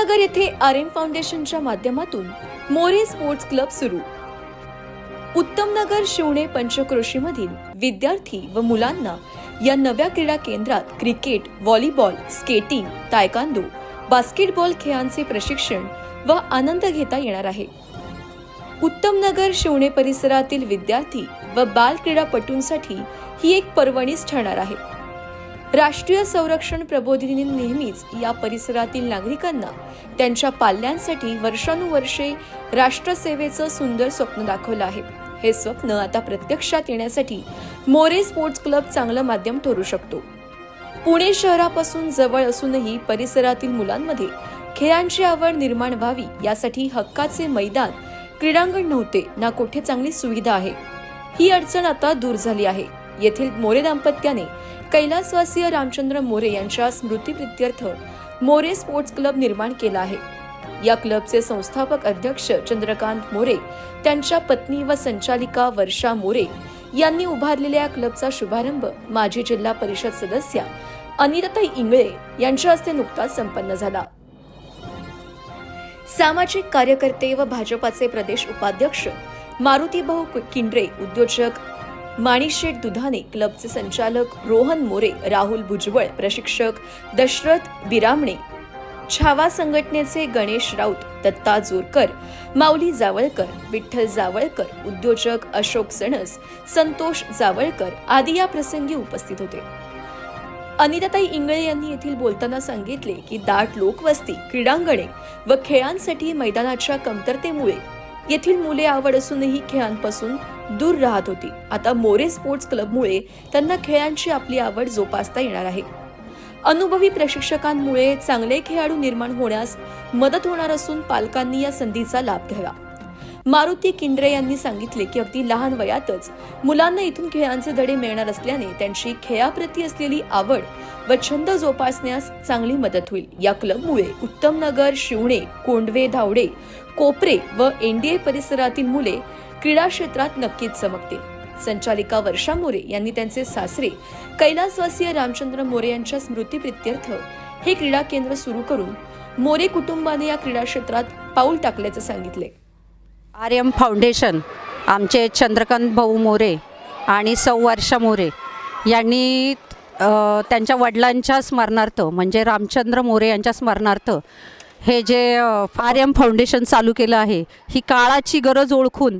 नगर येथे R M फाउंडेशनच्या माध्यमातून मोरे स्पोर्ट्स क्लब सुरू. उत्तमनगर शिवणे पंचक्रोशीमधील विद्यार्थी व मुलांना या नव्या क्रीडा केंद्रात cricket volleyball skating taekwondo basketball खेळांचे प्रशिक्षण व आनंद घेता येणार आहे. उत्तमनगर शिवणे परिसरातील विद्यार्थी व बाल क्रीडापटूंसाठी ही एक पर्वणीच ठरणार आहे. राष्ट्रीय संरक्षण प्रबोधिनी नेहमीच या परिसरातील नागरिकांना त्यांच्या पाल्यांसाठी वर्षानुवर्षे राष्ट्रसेवेचं सुंदर स्वप्न दाखवलं आहे. हे स्वप्न आता प्रत्यक्षात येण्यासाठी मोरे स्पोर्ट्स क्लब चांगलं माध्यम ठरू शकतो. पुणे शहरापासून जवळ असूनही परिसरातील मुलांमध्ये खेळांची आवड निर्माण व्हावी यासाठी हक्काचे मैदान क्रीडांगण नव्हते ना कोठे चांगली सुविधा आहे. ही अडचण आता दूर झाली आहे. येथील मोरे दाम्पत्याने कैलासवासीय रामचंद्र मोरे यांच्या स्मृतीप्रित्यर्थ मोरे स्पोर्ट्स क्लब निर्माण केला आहे. या क्लबचे संस्थापक अध्यक्ष चंद्रकांत मोरे त्यांच्या पत्नी व संचालिका वर्षा मोरे यांनी उभारलेल्या या क्लबचा शुभारंभ माजी जिल्हा परिषद सदस्या अनिताताई इंगळे यांच्या हस्ते नुकताच संपन्न झाला. सामाजिक कार्यकर्ते व भाजपाचे प्रदेश उपाध्यक्ष मारुतीभाऊ किंड्रे उद्योजक माणिशेठ दुधाने क्लबचे संचालक रोहन मोरे राहुल भुजबळ प्रशिक्षक दशरथ बिरामणे छावा संघटनेचे गणेश राऊत दत्ता जोरकर माऊली जावळकर विठ्ठल जावळकर उद्योजक अशोक सणस संतोष जावळकर आदी या प्रसंगी उपस्थित होते. अनिताताई इंगळे यांनी येथील बोलताना सांगितले की दाट लोकवस्ती क्रीडांगणे व खेळांसाठी मैदानाच्या कमतरतेमुळे येथील मुले आवड असूनही खेळांपासून दूर राहत होती. आता मोरे स्पोर्ट्स क्लबमुळे त्यांना खेळांची आपली आवड जोपासता येणार आहे. अनुभवी प्रशिक्षकांमुळे चांगले खेळाडू निर्माण होण्यास मदत होणार असून पालकांनी या संधीचा लाभ घ्यावा. मारुती किंड्रे यांनी सांगितले की अगदी लहान वयातच मुलांना इथून खेळांचे धडे मिळणार असल्याने त्यांची खेळाप्रती असलेली आवड व छंद जोपासण्यास चांगली मदत होईल. या क्लबमुळे उत्तमनगर शिवणे कोंडवे धावडे कोपरे व एनडीए परिसरातील मुले क्रीडा क्षेत्रात नक्कीच चमकतील. संचालिका वर्षा मोरे यांनी त्यांचे सासरे कैलासवासीय रामचंद्र मोरे यांच्या स्मृतीप्रित्यर्थ हे क्रीडा केंद्र सुरू करून मोरे कुटुंबाने या क्रीडा क्षेत्रात पाऊल टाकल्याचं सांगितले. आर एम फाउंडेशन आमचे चंद्रकांत भाऊ मोरे आणि सौ वर्षा मोरे यांनी त्यांच्या वडिलांच्या स्मरणार्थ म्हणजे रामचंद्र मोरे यांच्या स्मरणार्थ हे जे आर एम फाउंडेशन चालू केलं आहे ही काळाची गरज ओळखून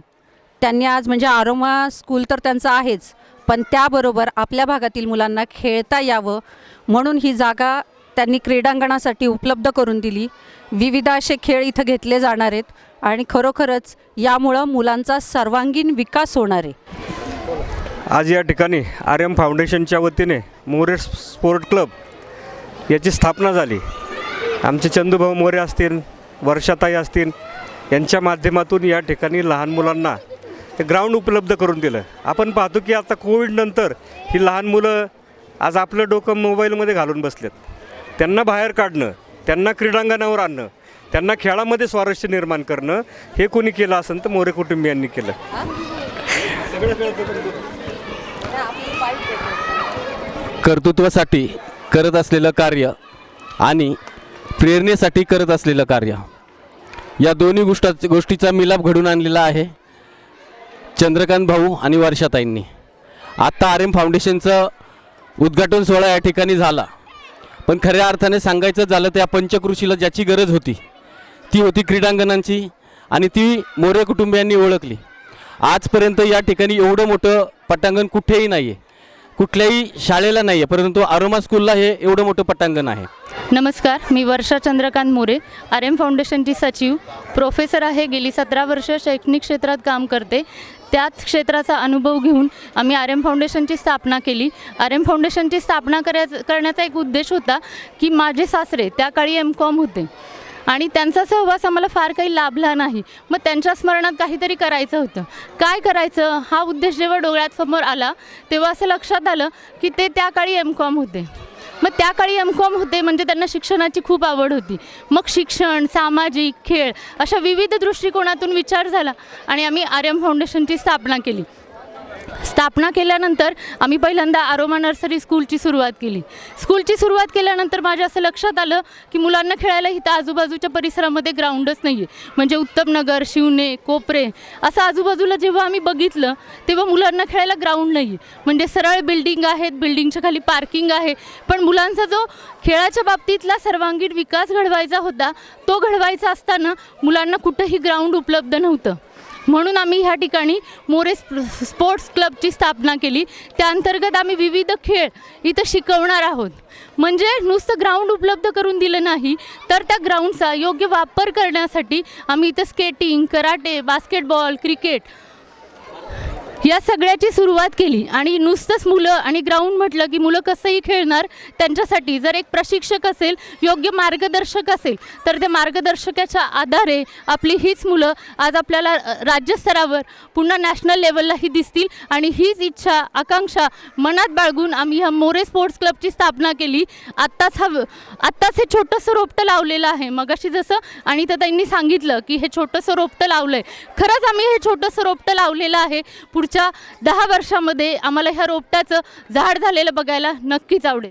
त्यांनी आज म्हणजे आरोमा स्कूल तर त्यांचं आहेच पण त्याबरोबर आपल्या भागातील मुलांना खेळता यावं म्हणून ही जागा त्यांनी क्रीडांगणासाठी उपलब्ध करून दिली. विविध असे खेळ इथं घेतले जाणार आहेत आणि खरोखरच यामुळं मुलांचा सर्वांगीण विकास होणार आहे. आज या ठिकाणी आर एम फाउंडेशनच्या वतीने मोरे स्पोर्ट क्लब याची स्थापना झाली. आमचे चंदूभाऊ मोरे असतील वर्षाताई असतील यांच्या माध्यमातून या ठिकाणी लहान मुलांना ते ग्राउंड उपलब्ध करून दिलं. आपण पाहतो की आता कोविडनंतर ही लहान मुलं आज आपलं डोकं मोबाईलमध्ये घालून बसलेत. त्यांना बाहेर काढणं त्यांना क्रीडांगणावर आणणं त्यांना खेळामध्ये स्वारस्य निर्माण करणं हे कोणी केलं असेल तर मोरे कुटुंबियांनी केलं. कर्तृत्वासाठी करत असलेलं कार्य आणि प्रेरणेसाठी करत असलेलं कार्य. या दोन्ही गोष्टा गोष्टीचा मिलाप घडून आणलेला आहे चंद्रकांत भाऊ आणि वर्षाताईंनी. आत्ता आर एम फाउंडेशनचं उद्घाटन सोहळा या ठिकाणी झाला. पण खऱ्या अर्थाने सांगायचं झालं तर या पंचकृषीला ज्याची गरज होती ती होती क्रीडांगणांची आणि ती मोरे कुटुंबियांनी ओळखली. आजपर्यंत या ठिकाणी एवढं मोठं पटांगण कुठेही नाही आहे कुठल्याही शाळेला नाही आहे परंतु आरोमा स्कूलला हे एवढं मोठं पटांगण आहे. नमस्कार मी वर्षा चंद्रकांत मोरे आर एम फाउंडेशनची सचिव प्रोफेसर आहे गेली सतरा वर्ष शैक्षणिक क्षेत्रात काम करते. त्याच क्षेत्राचा अनुभव घेऊन आम्ही आर एम फाउंडेशनची स्थापना केली. आर एम फाउंडेशनची स्थापना करायचा करण्याचा एक उद्देश होता की माझे सासरे त्या काळी एम कॉम होते. आणि त्यांचा सहवास आम्हाला फार काही लाभला नाही. मग त्यांच्या स्मरणात काहीतरी करायचं होतं. काय करायचं? हा उद्देश जेव्हा डोळ्यात समोर आला तेव्हा असं लक्षात आलं की ते त्या काळी एम कॉम होते. मग त्या काळी एम कॉम होते म्हणजे त्यांना शिक्षणाची खूप आवड होती. मग शिक्षण सामाजिक खेळ अशा विविध दृष्टिकोनातून विचार झाला आणि आम्ही आर्यम फाउंडेशनची स्थापना केली. स्थापना केल्यानंतर आम्ही पहिल्यांदा आरोमा नर्सरी स्कूलची सुरुवात केली. स्कूलची सुरुवात केल्यानंतर माझ्या असं लक्षात आलं की मुलांना खेळायला इथं आजूबाजूच्या परिसरामध्ये ग्राउंडच नाही आहे म्हणजे उत्तमनगर शिवणे कोपरे असं आजूबाजूला जेव्हा आम्ही बघितलं तेव्हा मुलांना खेळायला ग्राउंड नाही आहे म्हणजे सरळ बिल्डिंग आहेत बिल्डिंगच्या खाली पार्किंग आहे. पण मुलांचा जो खेळाच्या बाबतीतला सर्वांगीण विकास घडवायचा होता तो घडवायचा असताना मुलांना कुठंही ग्राउंड उपलब्ध नव्हतं. म्हणून आम्ही ह्या ठिकाणी मोरे स्प- स्पोर्ट्स क्लबची स्थापना केली. त्या अंतर्गत आम्ही विविध खेळ इथं शिकवणार आहोत. म्हणजे नुसतं ग्राउंड उपलब्ध करून दिलं नाही तर त्या ग्राउंडचा योग्य वापर करण्यासाठी आम्ही इथं स्केटिंग कराटे बास्केटबॉल क्रिकेट या सगळ्याची सुरुवात केली आणि नुसतंच मुलं आणि ग्राउंड म्हटलं की मुलं कसंही खेळणार त्यांच्यासाठी जर एक प्रशिक्षक असेल योग्य मार्गदर्शक असेल तर त्या मार्गदर्शकाच्या आधारे आपली हीच मुलं आज आपल्याला राज्यस्तरावर पुन्हा नॅशनल लेवललाही दिसतील आणि हीच इच्छा आकांक्षा मनात बाळगून आम्ही ह्या मोरे स्पोर्ट्स क्लबची स्थापना केली. आत्ताच हा आत्ताच हे छोटंसं रोपटं लावलेलं आहे. मगाशी जसं आणि तर त्यांनी सांगितलं की हे छोटंसं रोपटं लावलं आहे खरंच आम्ही हे छोटंसं रोपटं लावलेलं आहे. पुढच्या दहा वर्षामध्ये आम्हाला ह्या रोपट्याचं झाड झालेलं बघायला नक्कीच आवडेल.